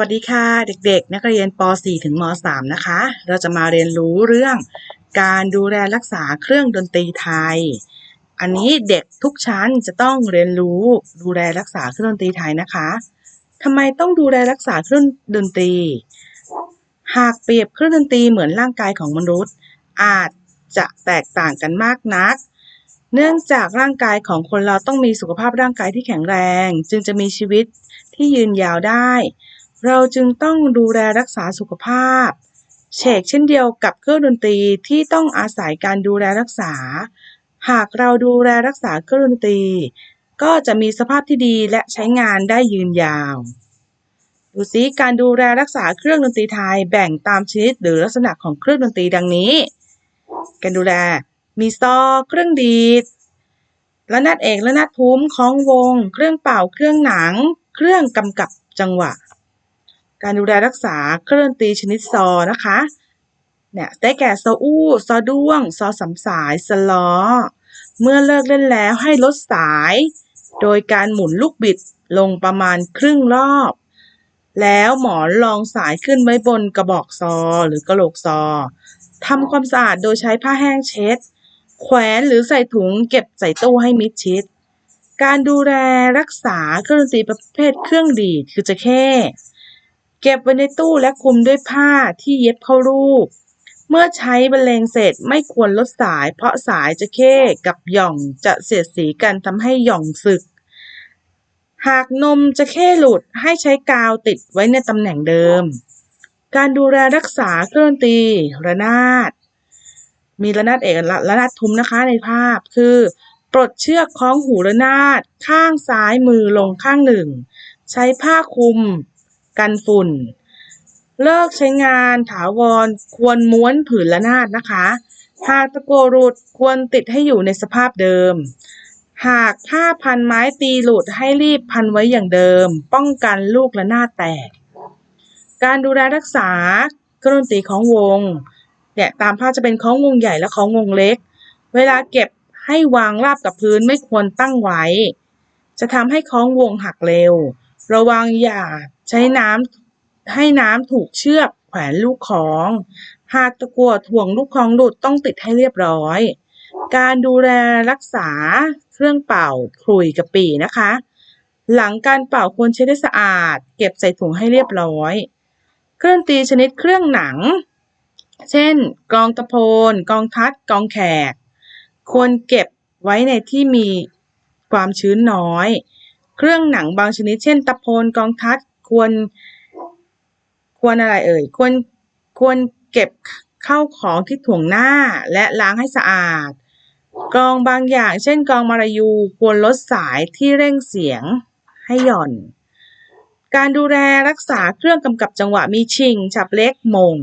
วัสดีค่ะเด็กๆ นักเรียนป .4 ถึงม .3 นะคะ เราจะมาเรียนรู้เรื่องการดูแลรักษาเครื่องดนตรีไทย อันนี้เด็กทุกชั้นจะต้องเรียนรู้ดูแลรักษาเครื่องดนตรีไทยนะคะทำไมต้องดูแลรักษาเครื่องดนตรี หากเปรียบเครื่องดนตรีเหมือนร่างกายของมนุษย์ อาจจะแตกต่างกันมากนัก เนื่องจากร่างกายของคนเราต้องมีสุขภาพร่างกายที่แข็งแรง จึงจะมีชีวิตที่ยืนยาวได้ เราจึงต้องดูแลรักษาสุขภาพ เชกเช่นเดียวกับเครื่องดนตรีที่ต้องอาศัยการดูแลรักษา หากเราดูแลรักษาเครื่องดนตรี ก็จะมีสภาพที่ดีและใช้งานได้ยืนยาวดูซิการดูแลรักษาเครื่องดนตรีไทยแบ่งตามชนิดหรือลักษณะของเครื่องดนตรีดังนี้ การดูแลมีซอเครื่องดีดระนาดเอกระนาดทุ้มคล้องวง เครื่องเป่าเครื่องหนัง เครื่องกำกับจังหวะ การดูแลรักษาเครื่องดนตรีชนิดซอนะคะเนี่ยได้แก่ซออู้ซอด้วง ซอสำสายสล้อ เมื่อเลิกเล่นแล้วให้ลดสาย โดยการหมุนลูกบิดลงประมาณครึ่งรอบ แล้วหมอนรองสายขึ้นไว้บนกระบอกซอหรือกระโหลกซอทำความสะอาดโดยใช้ผ้าแห้งเช็ด แขวนหรือใส่ถุงเก็บใส่ตู้ให้มิดชิด การดูแลรักษาเครื่องดนตรีประเภทเครื่องดีดคือจะแค่ เก็บไว้ในตู้และคลุมด้วยผ้าที่เย็บเข้ารูป เมื่อใช้บรรเลงเสร็จไม่ควรลดสาย เพราะสายจะเข้กับหย่องจะเสียดสีกันทำให้หย่องสึก หากนมจะเข้หลุดให้ใช้กาวติดไว้ในตำแหน่งเดิม การดูแลรักษาเครื่องดนตรีระนาด มีระนาดเอกและระนาดทุ้มนะคะในภาพคือปลดเชือกคล้องหูระนาดข้างซ้ายมือลงข้างหนึ่ง ใช้ผ้าคลุม กันฝุ่น เลิกใช้งานถาวรควรม้วนผืนระนาดนะคะหากตะโกรุดควรติดให้อยู่ในสภาพเดิม หากผ้าพันไม้ตีหลุดให้รีบพันไว้อย่างเดิม ป้องกันลูกระนาดแตก การดูแลรักษาเครื่องดนตรีของวงเนี่ยตามภาพจะเป็นของวงใหญ่และของวงเล็ก เวลาเก็บให้วางราบกับพื้นไม่ควรตั้งไว้ จะทำให้คล้องวงหักเร็ว ระวังอย่า ใช้น้ำให้น้ำถูกเชือกแขวนลูกของ หากตะกั่วถ่วงลูกของหลุดต้องติดให้เรียบร้อย การดูแลรักษาเครื่องเป่าขลุ่ยกับปีนะคะ หลังการเป่าควรเช็ดให้สะอาด เก็บใส่ถุงให้เรียบร้อย เครื่องตีชนิดเครื่องหนัง เช่นกองตะโพนกองทัดกองแขก ควรเก็บไว้ในที่มีความชื้นน้อย เครื่องหนังบางชนิดเช่น ตะโพนกองทัด ควร ควรอะไรเอ่ย ควร ควรเก็บเข้าของที่ถ่วงหน้าและล้างให้สะอาด กองบางอย่าง เช่นกองมารายูควรลดสายที่เร่งเสียงให้หย่อน การดูแลรักษาเครื่องกำกับจังหวะมีชิง ฉับเล็กมง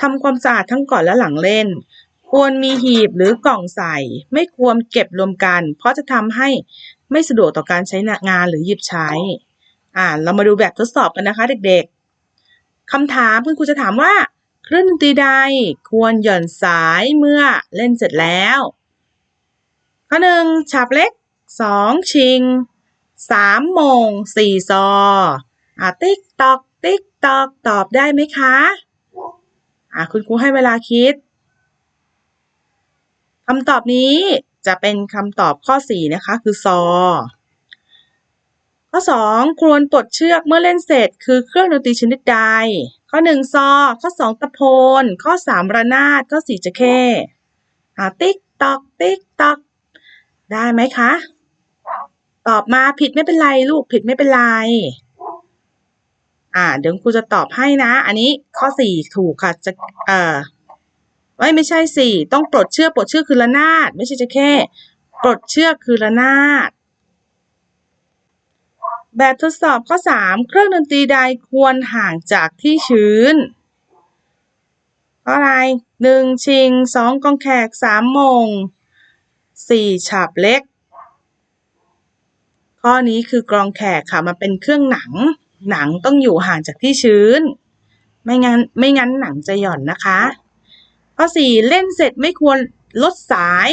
ทำความสะอาดทั้งก่อนและหลังเล่น ควรมีหีบหรือกล่องใส่ ไม่ควรเก็บรวมกัน เพราะจะทำให้ไม่สะดวกต่อการใช้งานหรือหยิบใช้ อ่า เรามาดูแบบทดสอบกันนะคะเด็กๆคำถามคุณครูจะถามว่า เครื่องดนตรีใดควรหย่อนสายเมื่อเล่นเสร็จแล้ว ข้อหนึ่งฉับเล็กสองชิงสามโมงสี่ซออะติ๊กตอกติ๊กตอกตอบได้ไหมคะอะคุณครูให้เวลาคิดคำตอบนี้จะเป็นคำตอบข้อ 4 นะคะ คือซอ ข้อ 2 ควรปลดเชือกเมื่อเล่นเสร็จ คือเครื่องดนตรีชนิดใด ข้อ 1 ซอ ข้อ 2 ตะโพน ข้อ 3 ระนาด ข้อ 4 จะเข้อ่ติ๊กตอกติ๊กตอก ได้ไหมคะ ตอบมาผิดไม่เป็นไรลูกผิดไม่เป็นไรอ่าเดี๋ยวครูจะตอบให้นะ อันนี้ข้อสี่ถูกค่ะจะเอ่อไม่ไม่ใช่สี่ต้องปลดเชือกปลดเชือกคือระนาด ไม่ใช่จะแค่ ปลดเชือกคือระนาด แบบทดสอบข้อสามเครื่องดนตรีใดควรห่างจากที่ชื้นเพราะอะไรหนึ่งชิงสองกองแขกสามมงสี่ฉาบเล็ก ข้อนี้คือกรองแขกค่ะมันเป็นเครื่องหนัง หนังต้องอยู่ห่างจากที่ชื้น ไม่งั้นไม่งั้นหนังจะหย่อนนะคะ ข้อสี่เล่นเสร็จไม่ควรลดสาย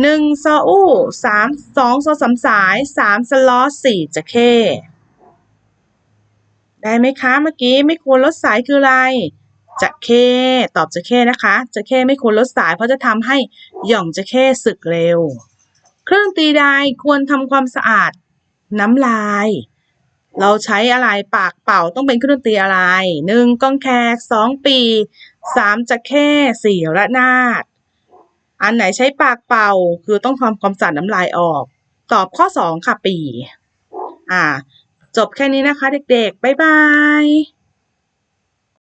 หนึ่งซออู้สามสองซอสามสายสามสล้อสี่จะเข้ ได้ไหมคะเมื่อกี้ไม่ควรลดสายคืออะไรจะเคตอบจะเคนะคะจะเคไม่ควรลดสายเพราะจะทำให้หย่องจะเคสึกเร็ว เครื่องตีใดควรทำความสะอาดน้ำลาย เราใช้อะไรปากเป่าต้องเป็นเครื่องดนตรีอะไรหนึ่งก้องแขกสองปีสามจะเข้สี่ระนาด อันไหนใช้ปากเป่า คือต้องทำความสะอาดน้ำลายออก ตอบข้อสองค่ะปี อ่า จบแค่นี้นะคะเด็กๆ บ๊ายบาย